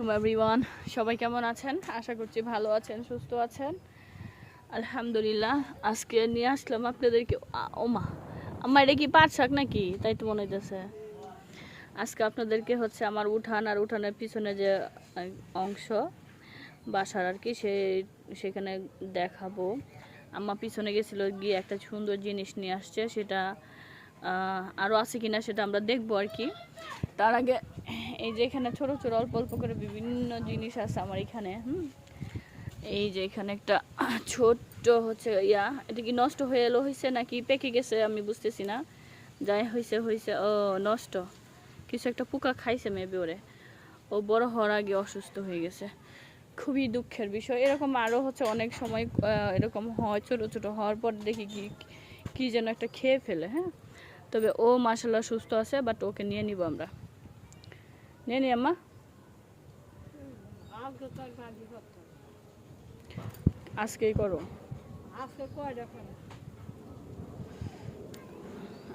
আলাইকুম এভরিওয়ান। সবাই কেমন আছেন? আশা করছি ভালো আছেন, সুস্থ আছেন। আলহামদুলিল্লাহ, আজকে নিয়ে আসলাম আপনাদেরকে ওমা আমার এটা কি পাট শাক নাকি? তাই তো মনে হইতেছে। আজকে আপনাদেরকে হচ্ছে আমার উঠান আর উঠানের পিছনে যে অংশ, বাসার আর কি, সে, সেখানে দেখাবো। আমার পিছনে গেছিল, গিয়ে একটা সুন্দর জিনিস নিয়ে আসছে, সেটা আরও আছে কিনা সেটা আমরা দেখব আর কি। তার আগে এই যে এখানে ছোট ছোট, অল্প অল্প করে বিভিন্ন জিনিস আছে আমার এখানে এই যে এখানে একটা ছোট্ট হচ্ছে ইয়া, এটা কি নষ্ট হয়ে এলো হয়েছে নাকি পেকে গেছে আমি বুঝতেছি না। যাই হয়েছে হয়েছে ও, নষ্ট। কিছু একটা পোকা খাইছে মেবি ওরে। ও বড় হওয়ার আগে অসুস্থ হয়ে গেছে। খুবই দুঃখের বিষয়। এরকম আরও হচ্ছে অনেক সময় এরকম হয়, ছোট ছোট হওয়ার পর দেখি কি, কী যেন একটা খেয়ে ফেলে হ্যাঁ? তবে ও মাসাল্লাহ সুস্থ আছে বাট ওকে নিয়ে নিব আমরা। নিয়ে নি আম্মা আজকেই করে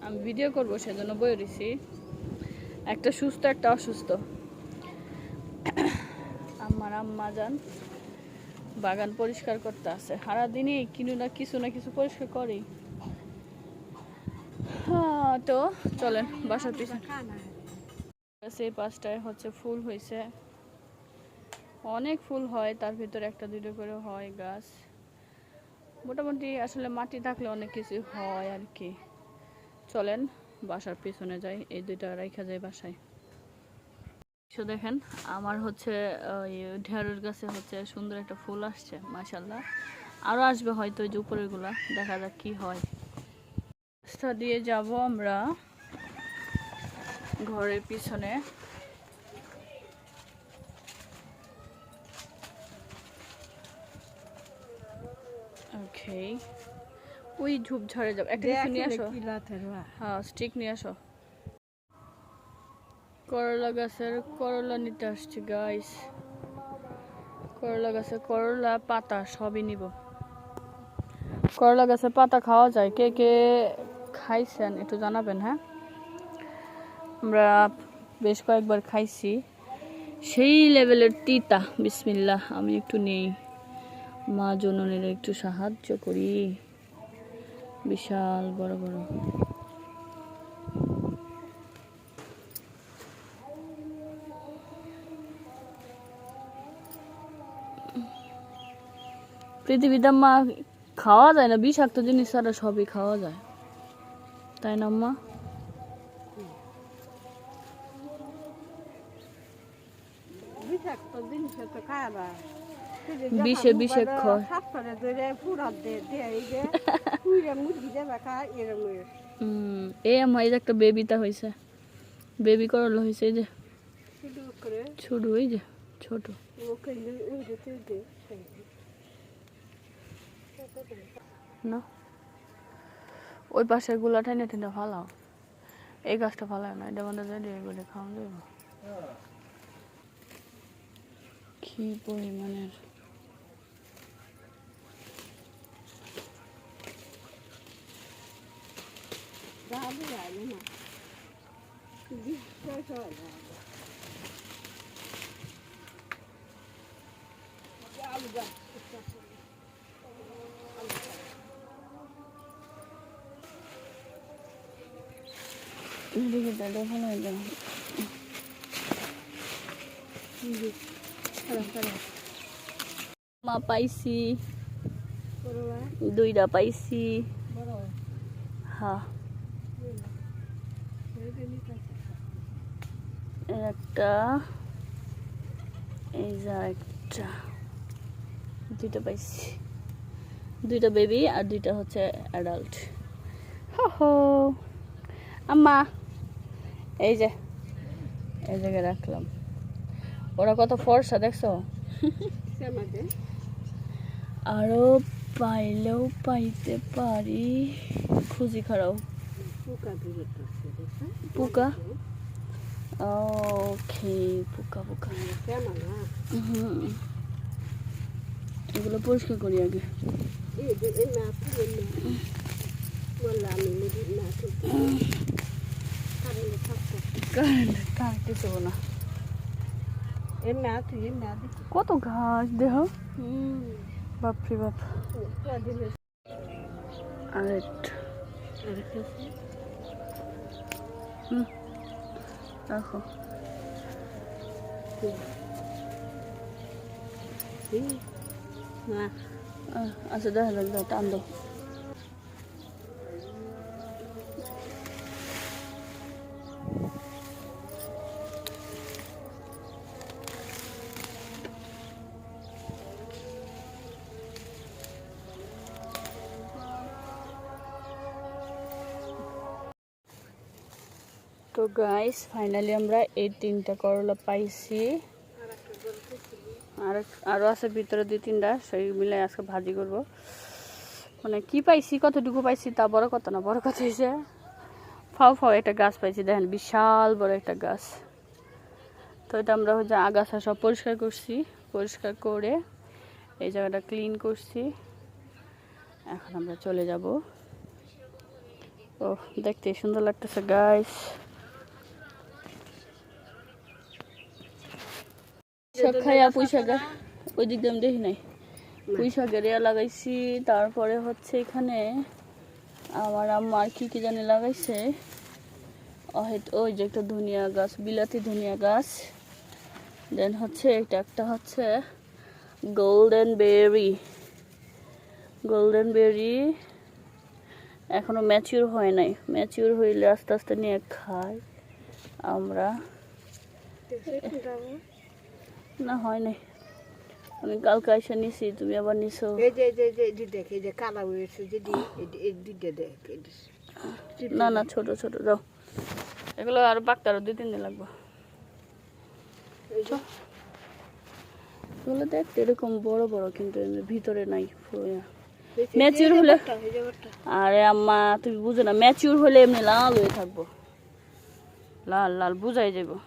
আমি ভিডিও করব, সেজন্য বই রয়েছি। একটা সুস্থ, একটা অসুস্থ। আমার আম্মা যান, বাগান পরিষ্কার করতে আছে সারাদিনই কিনু না কিছু না কিছু পরিষ্কার করি হ্যাঁ তো চলেন, বাসার পিছনে। সেই পাঁচটায় হচ্ছে ফুল হয়েছে। অনেক ফুল হয়, তার ভিতরে একটা, দুটো করে হয় গাছ। মোটামুটি আসলে মাটি থাকলে অনেক কিছু হয় আর কি। চলেন, বাসার পিছনে যাই, এই দুইটা রাইখা যায় বাসায়। সো দেখেন, আমার হচ্ছে, ওই ঢেঁড়স গাছে হচ্ছে সুন্দর একটা ফুল আসছে মাশাল্লাহ আরও আসবে হয়তো ওই যে উপরেরগুলা, দেখা যাক কি হয়। রাস্তা দিয়ে যাব আমরা। ঘরের পিছনে। ওকে ওই ঝোপঝাড়ে যাব। একটা কিছু নিয়ে আসো। হ্যাঁ স্টিক নিয়ে আসো। করলা গাছের করলা নিতে আসছি গাইস করলা গাছের করলা পাতা সবই নিব। করলা গাছের পাতা খাওয়া যায়। কে কে খাইছেন একটু জানাবেন হ্যাঁ? আমরা বেশ কয়েকবার খাইছি। সেই লেভেলের তিতা, বিসমিল্লাহ, আমি একটু নেই। মা জননের একটু সাহায্য করি। বিশাল, বড় বড়। পৃথিবীতে মা খাওয়া যায় না, বিষাক্ত জিনিস ছাড়া সবই খাওয়া যায়। তাই না, মা বিষাক্ত জিনিস তো খায় না বিষে বিষে খয়। এই যে দেবে আমার এই একটা বেবিটা হয়েছে বেবি করলা হয়েছে এই যে। ছোট এই যে না। ওই পাশেরগুলা ঠাইনে ঠাইনে ফালাও। এই গাছটা ফালায় না এটা আমাদের রেডি বলে খাওয়া যাবে। কি পরিমাণের? দাবি যায় না। মা পাইছি। দুইটা পাইছি। হ্যাঁ একটা এই যে একটা দুইটা পাইছি। দুইটা বেবি আর দুইটা হচ্ছে অ্যাডাল্ট হো। আম্মা এই যে এই জায়গায় রাখলাম। ওরা কত ফর্সা দেখছ? আরও পাইলেও পাইতে পারি। খুঁজি খারাও। পোকা ওকে পোকা পোকা। হুম। এগুলো পরিষ্কার করি আগে। কারেন্ট কার কিছু না এমনি আছে এমনি আছে কত ঘাস দেহ বাপরে বাপ। রাখো। আচ্ছা দেখা দাও টান দাও। তো গাইস ফাইনালি আমরা এই তিনটা করলা পাইছি। আর আরও আছে ভিতরে দুই তিনটা, সেই মিলে আজকে ভাজি করব। মানে কি পাইছি, কতটুকু পাইছি তা বড় কথা না, বড় কথা হয়েছে ফাও ফাও একটা গাছ পাইছি, দেখেন বিশাল বড় একটা গাছ। তো এটা আমরা হচ্ছে আগাছা সব পরিষ্কার করছি, পরিষ্কার করে এই জায়গাটা ক্লিন করছি। এখন আমরা চলে যাব। ও দেখতে সুন্দর লাগতেছে গাছ শাক খাইয়া পুঁই শাকের ওই দিক দিয়ে দেখি নাই। পুঁই শাকের ইয়া লাগাইছি তারপরে হচ্ছে এখানে আমার আম্মার কি কি জানি লাগাইছে। ওই যে একটা ধনিয়া গাছ বিলাতি ধনিয়া গাছ। দেন হচ্ছে এটা একটা হচ্ছে গোল্ডেন বেরি গোল্ডেন বেরি এখনও ম্যাচিউর হয় নাই। ম্যাচিউর হইলে আস্তে আস্তে নিয়ে খাই। আমরা না হয় নাই। আমি কালকে এসে নিছি তুমি আবার নিছো। এই যে এই যে এই যে দেখ এই যে কালা হয়েছে যে দি- এই দুইটা দেখ না না ছোট ছোট যাও। এগুলো আর পাকতে আরও দুই তিন দিন লাগবে। এগুলো দেখতে এরকম বড় বড় কিন্তু ভিতরে নাই। ম্যাচিউর হলে-। আরে আম্মা তুমি বুঝো না ম্যাচিউর হলে এমনি লাল হয়ে থাকব। লাল লাল বুঝাই যাব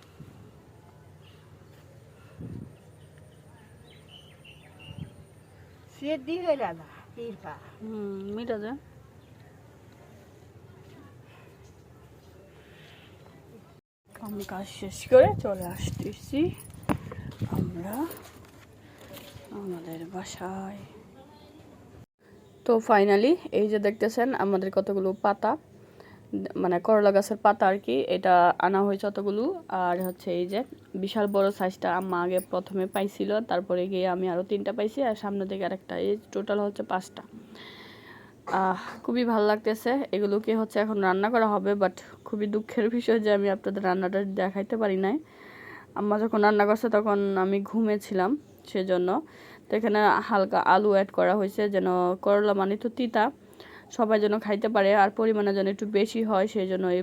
হয়ে গেল ইরফা মিটা যায় কাজ শেষ করে চলে আসতেছি। আমরা আমাদের বাসায়। তো ফাইনালি এই যে দেখতেছেন, আমাদের কতগুলো পাতা। মানে করলা গাছের পাতা আর কি, এটা আনা হয়েছে অতগুলো। আর হচ্ছে এই যে বিশাল বড় সাইজটা আম্মা আগে প্রথমে পাইছিল, তারপরে গিয়ে আমি আরও তিনটা পাইছি, আর সামনে থেকে আরেকটা, এই টোটাল হচ্ছে পাঁচটা। খুবই ভালো লাগতেছে। এগুলোকে হচ্ছে এখন রান্না করা হবে বাট খুবই দুঃখের বিষয় যে আমি আপনাদের রান্নাটা দেখাইতে পারি নাই। আম্মা যখন রান্না করছে তখন আমি ঘুমেছিলাম, সেজন্য। তো এখানে হালকা আলু অ্যাড করা হয়েছে, যেন করলা মানে তো তিতা। সবাই যেন খাইতে পারে আর পরিমাণে যেন একটু বেশি হয় সেই জন্য এই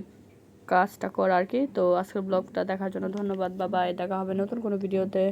কাজটা করা আর কি। তো আজকের ব্লগটা দেখার জন্য ধন্যবাদ বাবা এ দেখা হবে নতুন কোনো ভিডিওতে